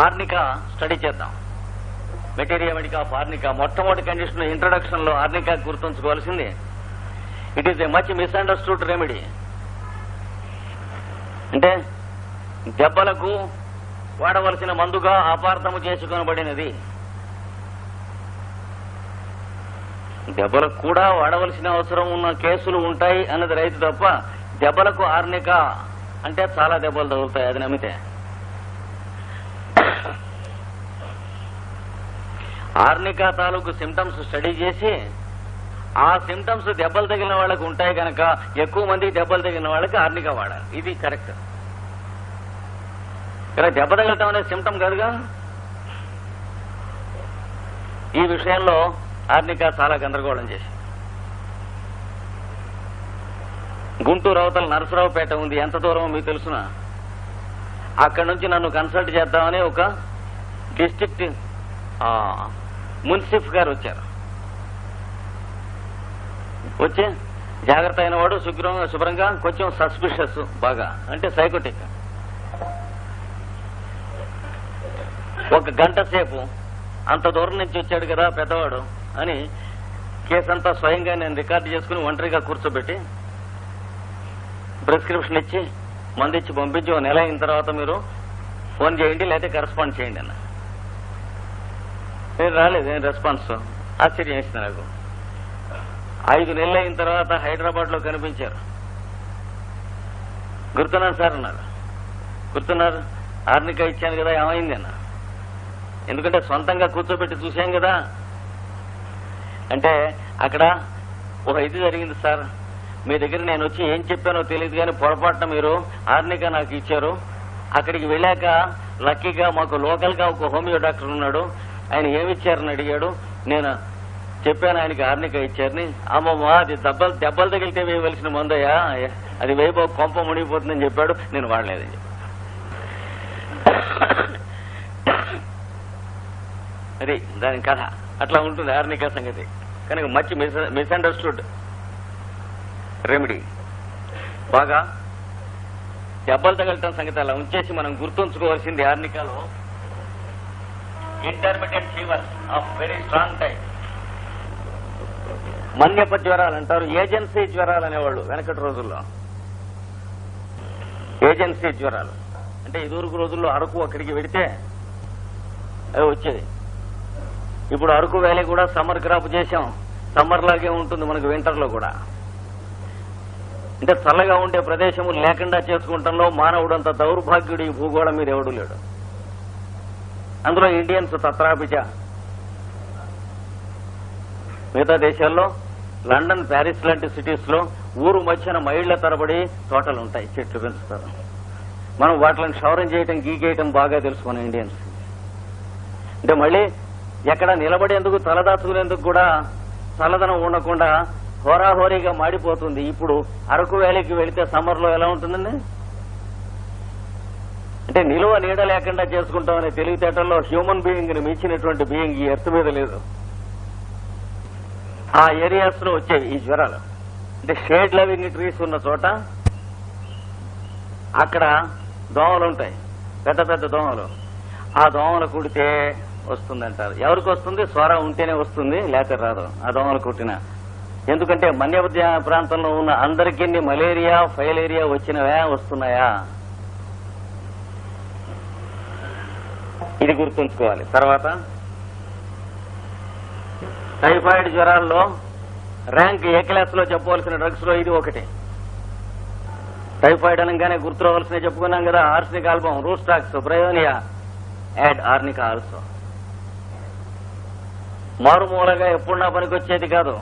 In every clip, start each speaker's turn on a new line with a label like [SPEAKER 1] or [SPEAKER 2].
[SPEAKER 1] ఆర్నిక study చేద్దాం. Material medica arnica మొట్టమొదటి condition ఇంట్రొడక్షన్లో ఆర్నిక గుర్తుంచుకోవాల్సింది. It is a much misunderstood remedy అంటే దెబ్బలకు వాడవలసిన మందుగా అపార్థము చేసుకొనబడినది. దెబ్బలకు కూడా వాడవలసిన అవసరం ఉన్న కేసులు ఉంటాయి అన్నది రైతు తప్ప దెబ్బలకు ఆర్నిక అంటే చాలా దెబ్బలు తగులుతాయి అది నమ్మితే. ఆర్నికా తాలూకు సిమ్టమ్స్ స్టడీ చేసి ఆ సిమ్టమ్స్ దెబ్బలు తగిలిన వాళ్ళకు ఉంటాయి కనుక ఎక్కువ మంది దెబ్బలు తగిలిన వాళ్ళకి ఆర్నికా వాడాలి. ఇది కరెక్ట్ ఇక్కడ దెబ్బ తగలటం అనేది సిమ్టమ్ కాదుగా? ఈ విషయంలో ఆర్నికా చాలా గందరగోళం చేసి గుంటూరు అవతల నరసరావుపేట ఉంది. ఎంత దూరం మీకు తెలుసునా? అక్కడి నుంచి నన్ను కన్సల్ట్ చేద్దామని ఒక డిస్ట్రిక్ట్ మున్సిఫ్ గారు వచ్చారు. వచ్చి జాగ్రత్త అయిన వాడు శుభ్రంగా శుభ్రంగా కొంచెం సస్పిషియస్ బాగా అంటే సైకోటిక్. ఒక గంట సేపు అంత దూరం నుంచి వచ్చాడు కదా పెద్దవాడు అని కేసంతా స్వయంగా నేను రికార్డు చేసుకుని ఒంటరిగా కూర్చోబెట్టి ప్రిస్క్రిప్షన్ ఇచ్చి మందు ఇచ్చి పంపించి నెల అయిన తర్వాత మీరు ఫోన్ చేయండి లేకపోతే కరెస్పాండ్ చేయండి అన్న. నేను రాలేదు ఏం రెస్పాన్స్. ఆశ్చర్యం వేసింది నాకు. ఐదు నెలలు అయిన తర్వాత హైదరాబాద్లో కనిపించారు. గుర్తున్నాను సార్ అన్నారు. గుర్తున్నారు? ఆర్నిక ఇచ్చాను కదా ఏమైంది అన్న? ఎందుకంటే సొంతంగా కూర్చోబెట్టి చూశాం కదా. అంటే అక్కడ ఒక ఇది జరిగింది సార్. మీ దగ్గర నేను వచ్చి ఏం చెప్పానో తెలియదు కానీ పొరపాటున మీరు ఆర్నిక నాకు ఇచ్చారు. అక్కడికి వెళ్ళాక లక్కీగా మాకు లోకల్గా ఒక హోమియో డాక్టర్ ఉన్నాడు. ఆయన ఏమిచ్చారని అడిగాడు. నేను చెప్పాను ఆయనకి ఆర్నిక ఇచ్చారని. అమ్మమ్మ అది దెబ్బలు దెబ్బలు తగిలితే వేయవలసిన మందయ్యా. అది వేయబో కొంప మునిగిపోతుందని చెప్పాడు. నేను వాడలేదని అది దాని కథ. అట్లా ఉంటుంది ఆర్నిక సంగతి. కనుక మచ్చి మిస్అండర్స్టూడ్. రెమెడీ. బాగా దెబ్బలు తగలటం సంగతి అలా ఉంచేసి మనం గుర్తుంచుకోవాల్సింది ఆర్నికాలో. Intermediate fever of very strong type మన్యప జ్వరాలు అంటారు. ఏజెన్సీ జ్వరాలు అనేవాళ్ళు వెనకటి రోజుల్లో. ఏజెన్సీ జ్వరాలు. అంటే ఇదివరకు రోజుల్లో అరకు అక్కడికి వెడితే అవి వచ్చేది. ఇప్పుడు అరకు వ్యాలీ కూడా సమ్మర్ క్రాప్ చేశాం. సమ్మర్ లాగే ఉంటుంది మనకు వింటర్లో కూడా. అంటే చల్లగా ఉండే ప్రదేశము లేకుండా చేసుకుంటంలో మానవుడంత దౌర్భాగ్యుడు ఈ భూగోళం మీద ఎవడు లేడు. అందులో ఇండియన్స్ తత్రాపిచ మిగతా దేశాల్లో లండన్ ప్యారిస్ లాంటి సిటీస్లో ఊరు మధ్యన మైళ్ళ తరబడి తోటలు ఉంటాయి చెట్లు పెంచుతారు. మనం వాటిని క్షౌరం చేయటం గీకేయటం బాగా తెలుసు మన ఇండియన్స్ అంటే మళ్ళీ ఎక్కడ నిలబడేందుకు తలదాచుకునేందుకు కూడా చల్లదనం ఉండకుండా హోరాహోరీగా మాడిపోతుంది. ఇప్పుడు అరకు వ్యాలీకి వెళితే సమ్మర్లో ఎలా ఉంటుందండి? అంటే నిలువ నీడ లేకుండా చేసుకుంటామనే తెలివితేటల్లో హ్యూమన్ బీయింగ్ని మించినటువంటి బీయింగ్ ఈ ఎర్త్ మీద లేదు. ఆ ఏరియాస్లో వచ్చేవి ఈ జ్వరాలు. అంటే షేడ్ లవింగ్ ట్రీస్ ఉన్న చోట అక్కడ దోమలు ఉంటాయి. పెద్ద పెద్ద దోమలు. ఆ దోమలు కుడితే వస్తుందంటారు. ఎవరికి వస్తుంది? స్వరం ఉంటేనే వస్తుంది లేక రాదు. ఆ దోమలు కుట్టిన. ఎందుకంటే మన్య ప్రాంతంలో ఉన్న అందరికీ మలేరియా ఫైలేరియా వచ్చినవా వస్తున్నాయా? ఇది గుర్తుంచుకోవాలి. తర్వాత టైఫాయిడ్ జ్వరాల్లో ర్యాంక్ ఏ క్లాస్లో చెప్పవలసిన డ్రగ్స్లో ఇది ఒకటి. టైఫాయిడ్ అనగానే గుర్తురావాల్సిన చెప్పుకున్నాం కదా arsenic album rhus tox bryonia add arnica also. మారుమూలగా ఎప్పుడు నా పనికి వచ్చేది కాదు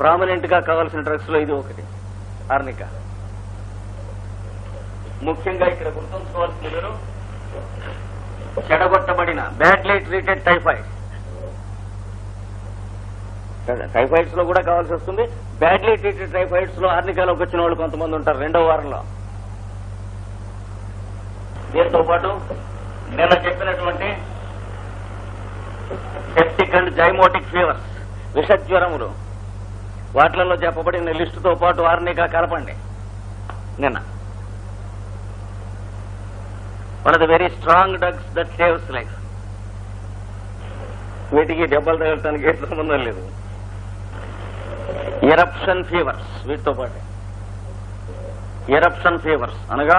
[SPEAKER 1] ప్రామినెంట్గా కావాల్సిన డ్రగ్స్లో ఇది ఒకటి ఆర్నిక. ముఖ్యంగా ఇక్కడ గుర్తుంచుకోవాల్సింది చెడగొట్టబడిన బ్యాడ్లీ ట్రీటెడ్ టైఫాయిడ్. టైఫాయిడ్స్లో కూడా కావాల్సి వస్తుంది. బ్యాడ్లీ ట్రీటెడ్ టైఫాయిడ్స్లో ఆర్నికాలోకి వచ్చిన వాళ్ళు కొంతమంది ఉంటారు రెండో వారంలో. దీంతో పాటు నిన్న చెప్పినటువంటి సెప్టిక్ అండ్ జైమోటిక్ ఫీవర్స్ విషజ్వరములు. వాటిలలో చెప్పబడిన లిస్టుతో పాటు ఆర్నికా కలపండి. నిన్న. One of the very strong drugs that saves life వీటికి దెబ్బలు తగలటానికి ఏ సంబంధం లేదు. ఎరప్షన్ ఫీవర్స్ వీటితో పాటు. ఎరప్షన్ ఫీవర్స్ అనగా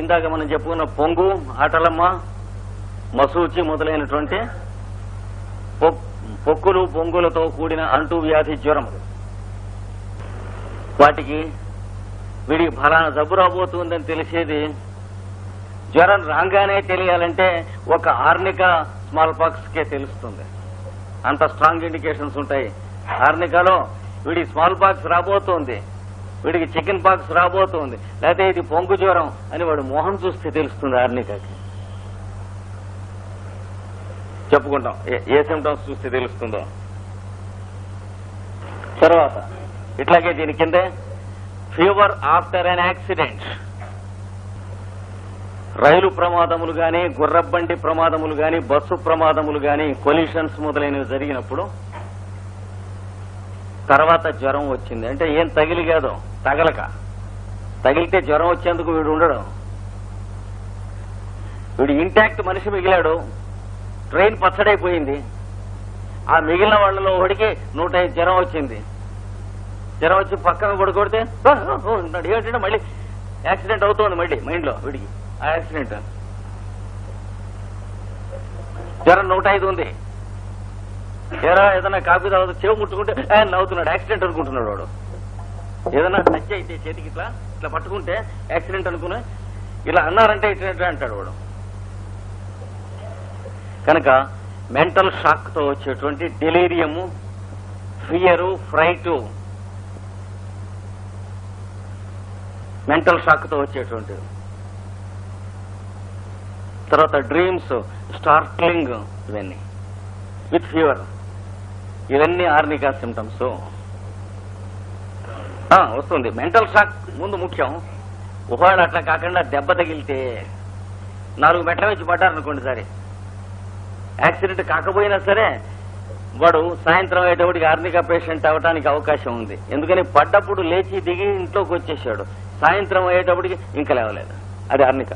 [SPEAKER 1] ఇందాక మనం చెప్పుకున్న పొంగు ఆటలమ్మ మసూచి మొదలైనటువంటి పొక్కులు పొంగులతో కూడిన అంటు వ్యాధి జ్వరములు వాటికి వీడికి ఫలానా జబ్బు రాబోతుందని తెలిసేది జ్వరం రాగానే తెలియాలంటే ఒక ఆర్నికా స్మాల్ పాక్స్ కే తెలుస్తుంది. అంత స్ట్రాంగ్ ఇండికేషన్స్ ఉంటాయి. ఆర్నికాలో వీడి స్మాల్ పాక్స్ రాబోతోంది. వీడికి చికెన్ పాక్స్ రాబోతోంది. లేకపోతే ఇది పొంగు జ్వరం అని వాడు మొహం చూస్తే తెలుస్తుంది ఆర్నికాకి చెప్పుకుంటాం. ఏ- ఏ సిమ్టమ్స్ చూస్తే తెలుస్తుందో. తర్వాత ఇట్లాగే దీని కిందే fever after an accident rail ప్రమాదములు గాని గుర్రబండి ప్రమాదములు గాని బస్సు ప్రమాదములు గాని కొలిషన్స్ మొదలైనవి జరిగినప్పుడు తర్వాత జ్వరం వచ్చింది. అంటే ఏం తగిలి కాదు తగలక. తగిలితే జ్వరం వచ్చేందుకు వీడు ఉండడం. వీడు ఇంటాక్ట్ మనిషి మిగిలాడు. ట్రైన్ పచ్చడైపోయింది. ఆ మిగిలిన వాళ్ళలో ఒకడికి నూట ఐదు జ్వరం వచ్చింది. జ్వరం వచ్చి పక్కన కొడుకొడితే ఏంటంటే మళ్ళీ యాక్సిడెంట్ అవుతోంది మళ్ళీ మైండ్లో వీడికి. యాక్సిడెంట్. జ్వరం నూట ఐదు ఉంది. ఏరా ఏదైనా కాఫీ తాగుతూ చెవు ముట్టుకుంటే ఆయన నవ్వుతున్నాడు. యాక్సిడెంట్ అనుకుంటున్నాడు వాడు. ఏదైనా టచ్ అయితే చేతికి ఇట్లా ఇట్లా పట్టుకుంటే యాక్సిడెంట్ అనుకుని ఇలా అన్నారంటే ఇట్లా అంటాడు వాడు. కనుక మెంటల్ షాక్తో వచ్చేటువంటి డెలీరియము ఫియరు ఫ్రైటు మెంటల్ షాక్తో వచ్చేటువంటి తర్వాత డ్రీమ్స్ స్టార్ట్లింగ్ ఇవన్నీ. విత్ ఫీవర్ ఇవన్నీ ఆర్నికా సిమ్టమ్స్ వస్తుంది. మెంటల్ షాక్ ముందు ముఖ్యం. ఒకవేళ అట్లా కాకుండా దెబ్బ తగిలితే నాలుగు మెట్ల నుంచి పడ్డారనుకోండి సరే. యాక్సిడెంట్ కాకపోయినా సరే వాడు సాయంత్రం అయ్యేటప్పటికి ఆర్నికా పేషెంట్ అవడానికి అవకాశం ఉంది. ఎందుకని పడ్డప్పుడు లేచి దిగి ఇంట్లోకి వచ్చేసాడు. సాయంత్రం అయ్యేటప్పటికి ఇంకా లేవలేదు. అది ఆర్నిక.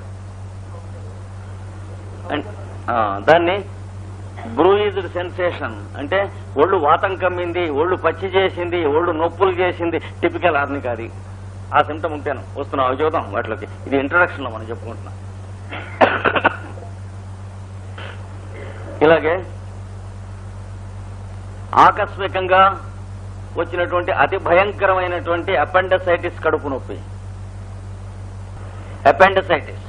[SPEAKER 1] దాన్ని బ్రూయిజ్డ్ సెన్సేషన్. అంటే ఒళ్ళు వాతం కమ్మింది ఒళ్ళు పచ్చి చేసింది ఒళ్ళు నొప్పులు చేసింది టిపికల్ ఆర్నిక అది ఆ సిమ్టమ్ ఉంటేను. వస్తున్నాం అవి చూద్దాం వాటిలోకి. ఇది ఇంట్రడక్షన్లో మనం చెప్పుకుంటున్నాం. ఇలాగే ఆకస్మికంగా వచ్చినటువంటి అతి భయంకరమైనటువంటి అపెండసైటిస్ కడుపు నొప్పి. అపెండసైటిస్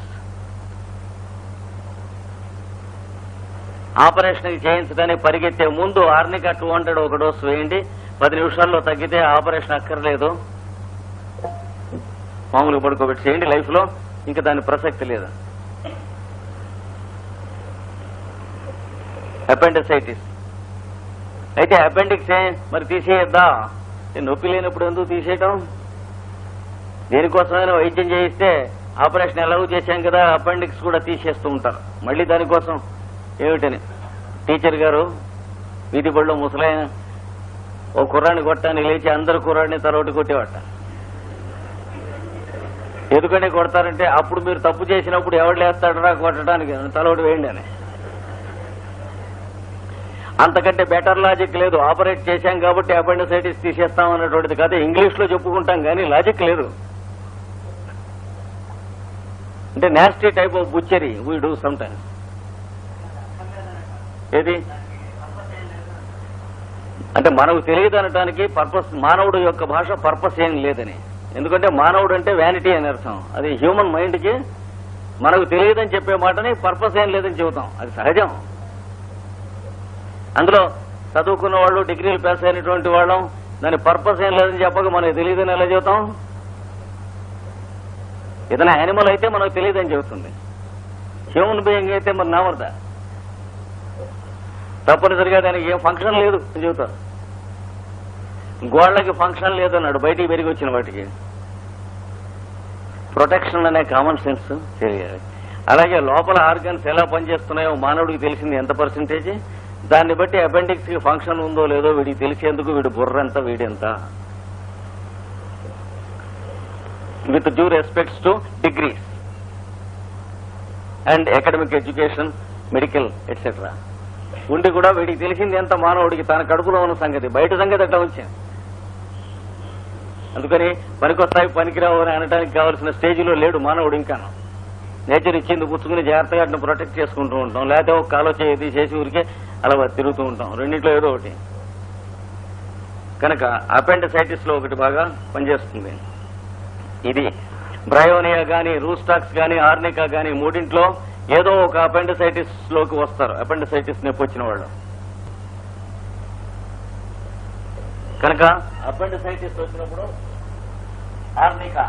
[SPEAKER 1] ఆపరేషన్ చేయించడానికి పరిగెత్తే ముందు ఆర్నికా టూ హండ్రెడ్ ఒక డోస్ వేయండి. పది నిమిషాల్లో తగ్గితే ఆపరేషన్ అక్కర్లేదు. మామూలుగా పడుకోబెట్టి చేయండి లైఫ్లో ఇంకా దాని ప్రసక్తి లేదు. అపెండిసైటిస్. అయితే అపెండిక్స్ మరి తీసేయద్దా? నొప్పి లేనప్పుడు ఎందుకు తీసేయటం? దేనికోసమైనా వైద్యం చేయిస్తే ఆపరేషన్ ఎలాగో చేశాం కదా అపెండిక్స్ కూడా తీసేస్తూ ఉంటారు. మళ్ళీ దానికోసం ఏమిటని? టీచర్ గారు వీధి బడిలో ముసలాయన ఓ కుర్రాన్ని కొట్టడానికి లేచి అందరు కుర్రాడిని తలొట్టి కొట్టేవాట. ఎందుకని కొడతారంటే అప్పుడు మీరు తప్పు చేసినప్పుడు ఎవడు లేస్తాడరా కొట్టడానికి తలొట్టి వేయండి అని. అంతకంటే బెటర్ లాజిక్ లేదు ఆపరేట్ చేశాం కాబట్టి అపెండిసైటిస్ తీసేస్తాం అనేటువంటిది కాదు ఇంగ్లీష్లో చెప్పుకుంటాం కానీ లాజిక్ లేదు. అంటే nasty type of butchery we do sometimes ఏది? అంటే మనకు తెలియదు అనటానికి పర్పస్ మానవుడు యొక్క భాష పర్పస్ ఏం లేదని. ఎందుకంటే మానవుడు అంటే వ్యానిటీ అని అర్థం. అది హ్యూమన్ మైండ్కి మనకు తెలియదని చెప్పే మాటని పర్పస్ ఏం లేదని చెబుతాం. అది సహజం. అందులో చదువుకున్న వాళ్ళు డిగ్రీలు పాస్ అయినటువంటి వాళ్ళం దాని పర్పస్ ఏం లేదని చెప్పక మనకు తెలియదని ఎలా చెబుతాం? ఏదైనా యానిమల్ అయితే మనకు తెలియదని చెబుతుంది. హ్యూమన్ బీయింగ్ అయితే మరి నామర్దా తప్పనిసరిగా దానికి ఏం ఫంక్షన్ లేదు. అని గోళ్ళకి ఫంక్షన్ లేదు అన్నాడు. బయటికి పెరిగి వచ్చిన వాటికి. ప్రొటెక్షన్ అనే కామన్ సెన్స్ తెలియాలి అలాగే లోపల ఆర్గన్స్ ఎలా పనిచేస్తున్నాయో మానవుడికి తెలిసింది ఎంత పర్సెంటేజ్ దాన్ని బట్టి అపెండిక్స్కి ఫంక్షన్ ఉందో లేదో వీడికి తెలిసేందుకు వీడు బుర్ర ఎంత వీడెంత with due respects to degrees and academic education medical etcetera ఉండి కూడా వీడికి తెలిసింది ఎంత మానవుడికి తన కడుపులో ఉన్న సంగతి. బయట సంగతి అట్లా వచ్చింది అందుకని పనికొస్తాయి పనికిరావు అని అనడానికి కావాల్సిన స్టేజిలో లేడు మానవుడు ఇంకా నేచర్ ఇచ్చింది పుచ్చుకుని జాగ్రత్తగా అట్లా ప్రొటెక్ట్ చేసుకుంటూ ఉంటాం. లేకపోతే ఒక కాలో చేతి చేసి ఊరికే అలా తిరుగుతూ ఉంటాం. రెండింటిలో ఏదో ఒకటి. కనుక అపెండసైటిస్లో ఒకటి బాగా పనిచేస్తుంది. ఇది బ్రయోనియా గాని రూస్టాక్స్ గాని ఆర్నికా గాని మూడింట్లో ఏదో ఒక అపెండిసైటిస్లోకి వస్తారు. అపెండిసైటిస్ నొప్పి వచ్చిన వాళ్ళు. కనుక అపెండిసైటిస్ వచ్చినప్పుడు arnica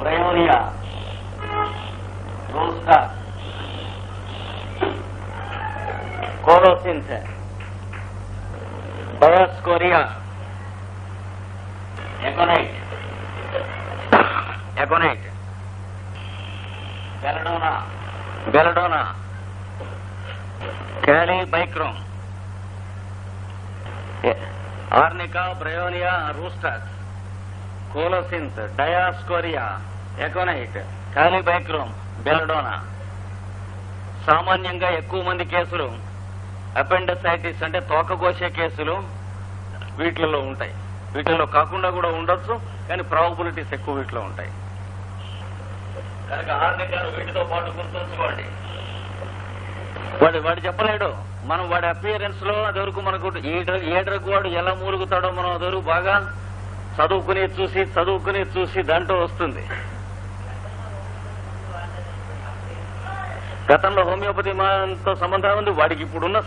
[SPEAKER 1] bryonia rhus tox colocynth dioscorea aconite aconite. Belladonna belladonna? Kali bichrome arnica bryonia rhus tox colocynth dioscorea aconite. Kali bichrome belladonna? సామాన్యంగా ఎక్కువ మంది కేసులు అపెండసైటిస్ అంటే తోకకోసే కేసులు వీటిలలో ఉంటాయి. వీటిలో కాకుండా కూడా ఉండొచ్చు కానీ ప్రాబబిలిటీస్ ఎక్కువ వీటిలో ఉంటాయి. కనుక ఆర్నికాలు వీటితో పాటు గుర్తుంచుకోండి. వాడు వాడు చెప్పలేడు. మనం వాడి అపియరెన్స్లో అదివరకు మనకు ఏ డ్రగ్ ఏ డ్రగ్ వాడు ఎలా మూలుగుతాడో మనం అదివరకు బాగా చదువుకుని చూసి చదువుకుని చూసి దాంట్లో వస్తుంది. గతంలో హోమియోపతి మనతో సంబంధం ఉంది వాడికి ఇప్పుడున్న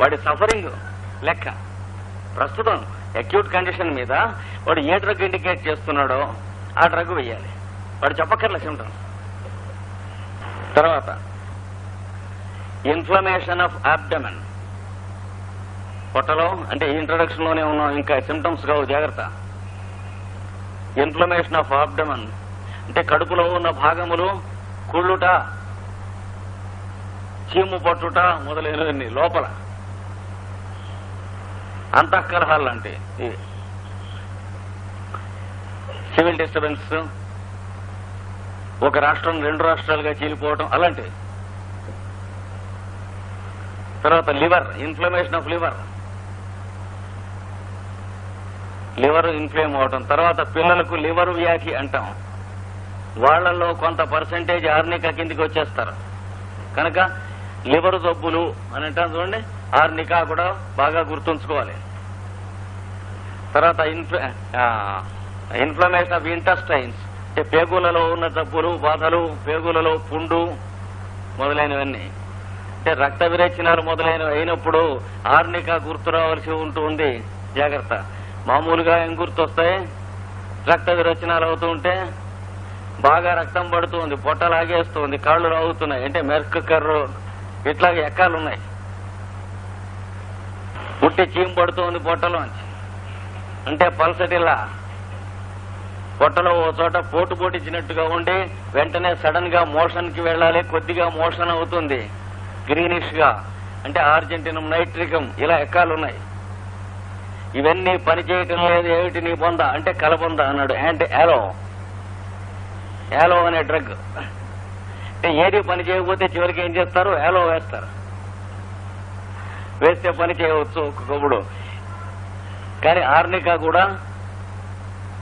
[SPEAKER 1] వాడి సఫరింగ్ లెక్క. ప్రస్తుతం అక్యూట్ కండిషన్ మీద వాడు ఏ డ్రగ్ ఇండికేట్ చేస్తున్నాడో ఆ డ్రగ్ వేయాలి. వాడు చెప్పక్కర్లే సిమ్టమ్స్ తర్వాత ఇన్ఫ్లమేషన్ ఆఫ్ ఆబ్డమన్ పొట్టలో అంటే ఇంట్రడక్షన్లోనే ఉన్నాం ఇంకా సిమ్టమ్స్ కావు జాగ్రత్త. ఇన్ఫ్లమేషన్ ఆఫ్ ఆబ్డమన్ అంటే కడుపులో ఉన్న భాగములు కుళ్ళుట చీము పట్టుట మొదలైనవన్నీ లోపల. అంతఃకలహాలు అంటే సివిల్ డిస్టర్బెన్స్ ఒక రాష్ట్రం రెండు రాష్ట్రాలుగా చీలిపోవటం అలాంటివి తర్వాత liver inflammation of liver liver inflame అవటం. తర్వాత పిల్లలకు లివర్ వ్యాధి అంటాం. వాళ్ళల్లో కొంత పర్సంటేజ్ ఆర్నిక కిందికి వచ్చేస్తారు. కనుక లివర్ జబ్బులు అని అంటాం చూడండి ఆర్నికా కూడా బాగా గుర్తుంచుకోవాలి. తర్వాత ఇన్ఫ్లమేషన్ ఆఫ్ ఇంటస్టైన్స్ పేగులలో ఉన్న జబ్బులు బాధలు పేగులలో పుండు మొదలైనవన్నీ. అంటే రక్త విరేచనాలు మొదలైనవి అయినప్పుడు ఆర్నిక గుర్తు రావాల్సి ఉంటుంది జాగ్రత్త. మామూలుగా ఏం గుర్తొస్తాయి? రక్త విరచనాలు అవుతూ ఉంటే బాగా రక్తం పడుతుంది పొట్ట లాగేస్తుంది కాళ్ళు రాగుతున్నాయి. అంటే మెర్క్ కర్రు ఇట్లాగే ఎక్కాలు ఉన్నాయి. పుట్టి చీమ పడుతుంది పొట్టలోంచి. అంటే పల్సటిలా పొట్టలో ఓ చోట పోటు పోటిచ్చినట్టుగా ఉండి వెంటనే సడన్గా మోషన్కి వెళ్ళాలి కొద్దిగా మోషన్ అవుతుంది. గ్రీనిష్గా అంటే ఆర్జెంటినం నైట్రికం ఇలా ఎక్కాలున్నాయి. ఇవన్నీ పని చేయటం లేదు ఏమిటి నీ బొంద? అంటే కలబొంద అన్నాడు. యాంటీ యాలో యాలో అనే డ్రగ్ అంటే ఏది పని చేయకపోతే చివరికి ఏం చేస్తారు? యాలో వేస్తారు. వేస్తే పని చేయవచ్చు ఒక్కొక్కప్పుడు కానీ ఆర్నికా కూడా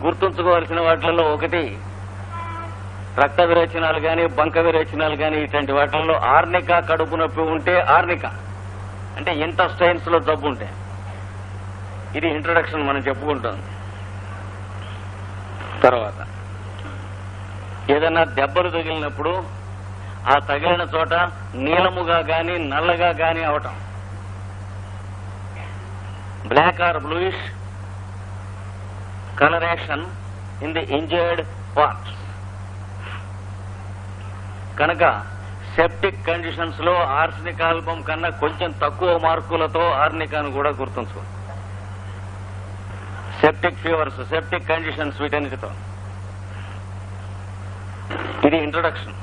[SPEAKER 1] గుర్తుంచుకోవాల్సిన వాటిల్లో ఒకటి రక్త విరేచనాలు కానీ బంక విరేచనాలు కానీ ఇటువంటి వాటిల్లో ఆర్నిక కడుపు నొప్పి ఉంటే ఆర్నిక. అంటే ఇంటస్టైన్స్లో జబ్బు ఉంటే. ఇది ఇంట్రడక్షన్ మనం చెప్పుకుంటాం. తర్వాత ఏదైనా దెబ్బలు తగిలినప్పుడు ఆ తగిలిన చోట నీలముగా గాని నల్లగా గాని అవటం. Black or bluish colouration in the injured parts కనుక సెప్టిక్ కండిషన్స్లో ఆర్సనిక్ ఆల్బం కన్నా కొంచెం తక్కువ మార్కులతో ఆర్నికాను కూడా గుర్తుంచుకోండి సెప్టిక్ ఫీవర్స్ సెప్టిక్ కండిషన్స్ వీటన్నిటితో. ఇది ఇంట్రొడక్షన్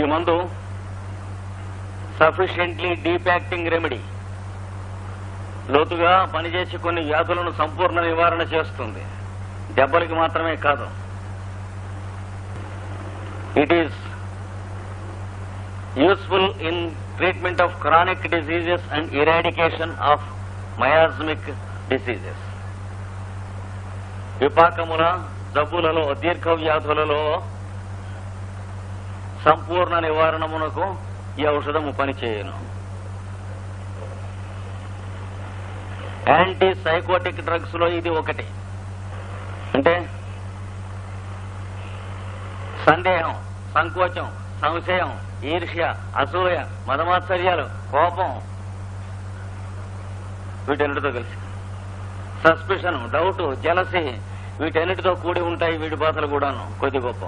[SPEAKER 1] ఈ మందు సఫిషియెంట్లీ డీపాక్టింగ్ రెమెడీ లోతుగా పనిచేసి కొన్ని వ్యాధులను సంపూర్ణ నివారణ చేస్తుంది. దెబ్బలకి మాత్రమే కాదు. It is useful in treatment of chronic diseases and eradication of miasmic diseases విపాకముల జబ్బులలో దీర్ఘ వ్యాధులలో సంపూర్ణ నివారణమునకు ఈ ఔషధము పనిచేయను. యాంటీ సైకోటిక్ డ్రగ్స్లో ఇది ఒకటి. అంటే సందేహం సంకోచం సంశయం ఈర్ష్య అసూయ మదమాత్సర్యాలు కోపం. వీటన్నిటితో కలిసి. సస్పిషన్ డౌట్ జలసి వీటన్నిటితో కూడి ఉంటాయి వీటి బాధలు కూడాను కొద్ది గొప్ప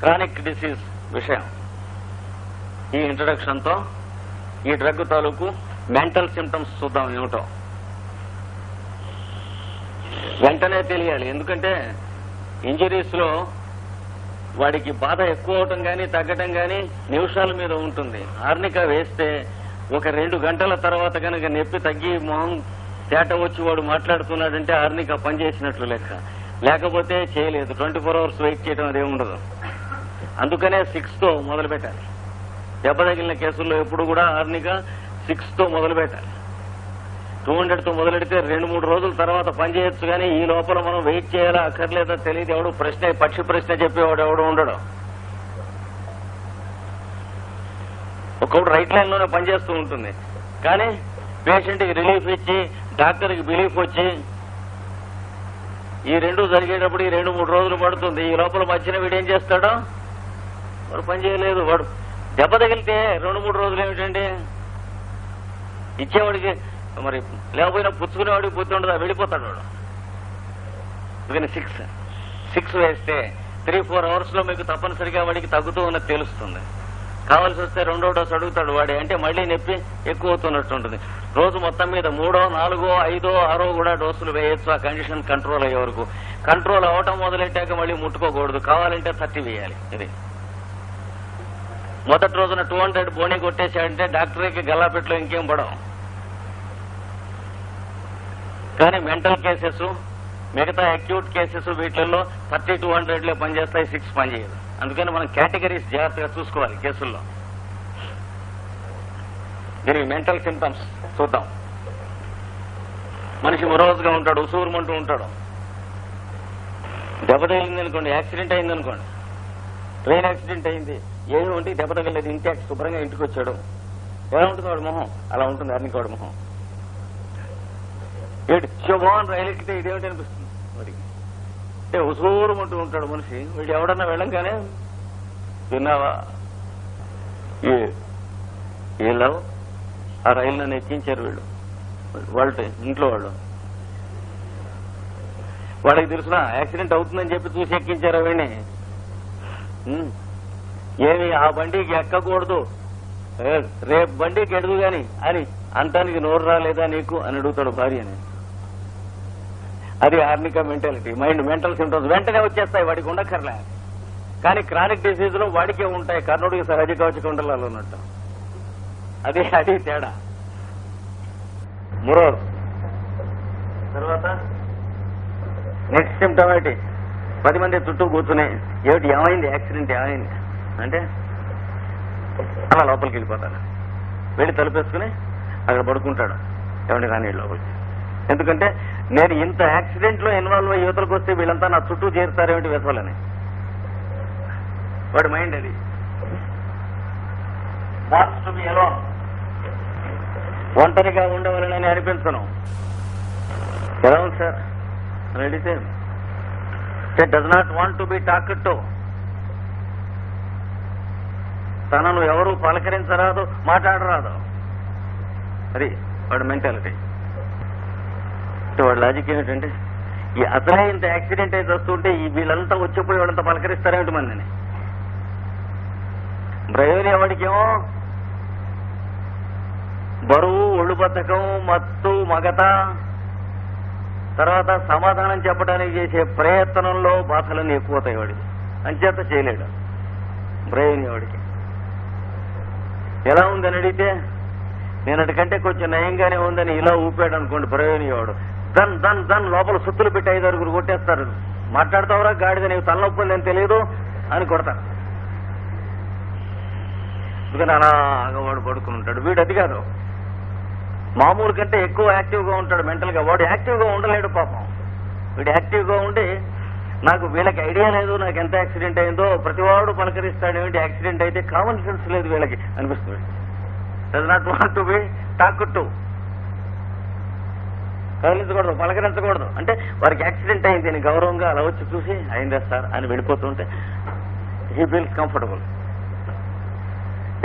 [SPEAKER 1] క్రానిక్ డిసీజ్ విషయం. ఈ ఇంట్రడక్షన్తో ఈ డ్రగ్ తాలూకు మెంటల్ సిమ్టమ్స్ చూద్దాం ఏమిటో. వెంటనే తెలియాలి. ఎందుకంటే ఇంజరీస్లో వాడికి బాధ ఎక్కువ అవటం కానీ తగ్గటం కానీ నిమిషాల మీద ఉంటుంది. ఆర్నికా వేస్తే ఒక రెండు గంటల తర్వాత కనుక నొప్పి తగ్గి మొహం తేట వచ్చి వాడు మాట్లాడుతున్నాడంటే ఆర్నికా పనిచేసినట్లు లెక్క. లేకపోతే చేయలేదు. ట్వంటీ ఫోర్ అవర్స్ వెయిట్ చేయడం అదే ఉండదు అందుకనే సిక్స్తో మొదలు పెట్టాలి దెబ్బ తగిలిన కేసుల్లో ఎప్పుడు కూడా ఆర్నికా సిక్స్తో మొదలు పెట్టాలి టూ హండ్రెడ్తో మొదలెడితే రెండు మూడు రోజుల తర్వాత పనిచేయొచ్చు కానీ ఈ లోపల మనం వెయిట్ చేయాలా అక్కర్లేదా తెలియదు. ఎవడు ప్రశ్న పక్షి ప్రశ్న చెప్పేవాడు ఎవడు ఉండడు. ఒక్కొక్కడు రైట్ లైన్లోనే పనిచేస్తూ ఉంటుంది. కానీ పేషెంట్కి రిలీఫ్ ఇచ్చి డాక్టర్కి బిలీఫ్ వచ్చి ఈ రెండు జరిగేటప్పుడు ఈ రెండు మూడు రోజులు పడుతుంది. ఈ లోపల మధ్యన వీడు ఏం చేస్తాడో? వాడు పని చేయలేదు. వాడు దెబ్బ తగిలితే రెండు మూడు రోజులు ఏమిటండి? ఇచ్చేవాడికి మరి లేకపోయినా పుచ్చుకునేవాడికి బుద్ధి ఉండదు? వెళ్ళిపోతాడు వాడు. అందుకని సిక్స్ సిక్స్ వేస్తే త్రీ ఫోర్ అవర్స్లో మీకు తప్పనిసరిగా వాడికి తగ్గుతూ ఉన్నది తెలుస్తుంది. కావాల్సి వస్తే రెండో డోస్ అడుగుతాడు వాడి. అంటే మళ్ళీ నొప్పి ఎక్కువ అవుతున్నట్టు ఉంటుంది. రోజు మొత్తం మీద మూడో నాలుగో ఐదో ఆరో కూడా డోసులు వేయొచ్చు. ఆ కండిషన్ కంట్రోల్ అయ్యే వరకు. కంట్రోల్ అవటం మొదలెట్టాక మళ్ళీ ముట్టుకోకూడదు. కావాలంటే థర్టీ వేయాలి. ఇది. మొదటి రోజున టూ హండ్రెడ్ బోనీ కొట్టేశాడంటే డాక్టర్కి గల్లాపెట్లో ఇంకేం పడవు. కానీ మెంటల్ కేసెస్ మిగతా అక్యూట్ కేసెస్ వీటిల్లో థర్టీ టూ హండ్రెడ్లో పనిచేస్తాయి సిక్స్ పనిచేయదు. అందుకని మనం కేటగిరీస్ జాగ్రత్తగా చూసుకోవాలి కేసుల్లో. దీనికి మెంటల్ సింటమ్స్ చూద్దాం. మనిషి మొరోజుగా ఉంటాడు ఉసూరుమంటూ ఉంటాడు. దెబ్బ తగిలింది అనుకోండి యాక్సిడెంట్ అయింది అనుకోండి ట్రైన్ యాక్సిడెంట్ అయింది. ఏమి ఉంటే దెబ్బ తగలేదు ఇంటాక్ట్ శుభ్రంగా ఇంటికి వచ్చాడు. ఎలా ఉంటుంది వాడు మొహం? అలా ఉంటుంది అన్ని వాడి మొహం. ఏడు శుభం రైలు ఎక్కితే ఇదేమిటి అనిపిస్తుంది? వాడికి. అంటే ఉసూరుమంటూ ఉంటాడు మనిషి. వీడు ఎవడన్నా వెళ్ళంగానే విన్నావా? ఏ ఆ రైలు నన్ను ఎక్కించారు వీళ్ళు. వాళ్ళు ఇంట్లో వాళ్ళు. వాళ్ళకి తెలుసునా యాక్సిడెంట్ అవుతుందని చెప్పి చూసి ఎక్కించారు వీడిని? ఉమ్. ఏమి ఆ బండికి ఎక్కకూడదు. ఏ, రేపు బండికి ఎడదు గాని అని అంతానికి నోరు రాలేదా నీకు అని అడుగుతాడు భార్యని. అది arnica mentality. Mind mental symptoms వెంటనే వచ్చేస్తాయి వాడికి ఉండక్కర్లే. కానీ క్రానిక్ డిసీజ్లో వాడికే ఉంటాయి. కర్ణుడికి సహజ కవచకుండలాలు ఉన్నట్టు. అది అది తేడా. మురో తర్వాత నెక్స్ట్ సిమ్టమ్ ఏంటి పది మంది చుట్టూ కూర్చుని ఏమిటి ఏమైంది? యాక్సిడెంట్ ఏమైంది? అంటే అలా లోపలికి వెళ్ళిపోతాడు. వెళ్ళి తలుపేసుకుని అక్కడ పడుకుంటాడు. ఎవరి రాని లోపలికి. ఎందుకంటే నేను ఇంత యాక్సిడెంట్లో ఇన్వాల్వ్ అయ్యి యువతలకు వస్తే వీళ్ళంతా నా చుట్టూ చేరుతారేమిటి వెసవాలని వాడి మైండ్ అది. వాట్స్ టు బి అలోన్ ఒంటరిగా ఉండవాలని అనిపించను. ఎలా ఉంది సార్? రెడీ అడిగితే does not want to be talk to తనను ఎవరు పలకరించరాదు మాట్లాడరాదు. అది వాడు మెంటాలిటీ. వాడు వాడి లాజిక్ ఏమిటంటే ఈ అసలే ఇంత యాక్సిడెంట్ అయితే వస్తుంటే ఈ వీళ్ళంతా వచ్చిపోయి వాళ్ళంతా పలకరిస్తారేమిటి మందిని? బ్రయోని ఎవడికేమో? బరువు ఒళ్ళు బద్ధకం మత్తు మగత. తర్వాత సమాధానం చెప్పడానికి చేసే ప్రయత్నంలో బాధలన్నీ ఎక్కువ అవుతాయి వాడికి. అంచేత చేయలేడు. బ్రెయిన్ వాడికి ఎలా ఉందని అడిగితే నేనటికంటే కొంచెం నయంగానే ఉందని ఇలా ఊపాడు అనుకోండి ప్రయోజనవాడు వాడు దన్ దన్ దన్ లోపల సుత్తులు పెట్టి ఐదు ఆరుగురు కొట్టేస్తారు. మాట్లాడతావురా గాడిద నీకు తలనొప్పులు ఉందని తెలియదు అని కొడతాను ఎందుకని అలాగా వాడు పడుకుని ఉంటాడు. వీడు అది కాదు. మామూలు కంటే ఎక్కువ యాక్టివ్గా ఉంటాడు మెంటల్గా. వాడు యాక్టివ్గా ఉండలేడు పాపం. వీడు యాక్టివ్గా ఉండి నాకు వీళ్ళకి ఐడియా లేదు నాకు ఎంత యాక్సిడెంట్ అయిందో ప్రతివాడు పలకరిస్తాడు ఏమిటి యాక్సిడెంట్ అయితే కామన్ సెన్స్ లేదు వీళ్ళకి అనిపిస్తుంది. Does not want to be talk కదిలించకూడదు పలకరించకూడదు. అంటే వారికి యాక్సిడెంట్ అయింది అని గౌరవంగా అలా వచ్చి చూసి అయిందా సార్? అని వెళ్ళిపోతుంటే హీ ఫీల్స్ కంఫర్టబుల్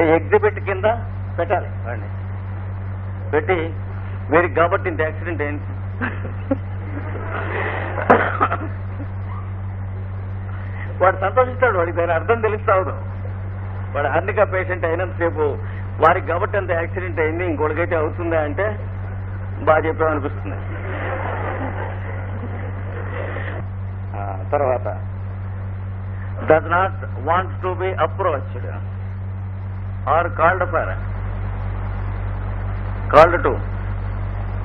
[SPEAKER 1] ఎగ్జిబిట్ కింద పెట్టాలి వాడిని. పెట్టి వీరికి కాబట్టి ఇంత యాక్సిడెంట్ అయింది. వాడు సంతోషిస్తాడు వాడికి దాని అర్థం తెలుస్తావు వాడు హార్నికా పేషెంట్ అయినంతసేపు వారికి కాబట్టి అంత యాక్సిడెంట్ అయింది ఇంకొకటికైతే అవుతుందా అంటే బాగా చెప్పామనిపిస్తుంది తర్వాత does not want to be approached or called for called to.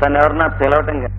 [SPEAKER 1] తను ఎవరన్నా పిలవటం కానీ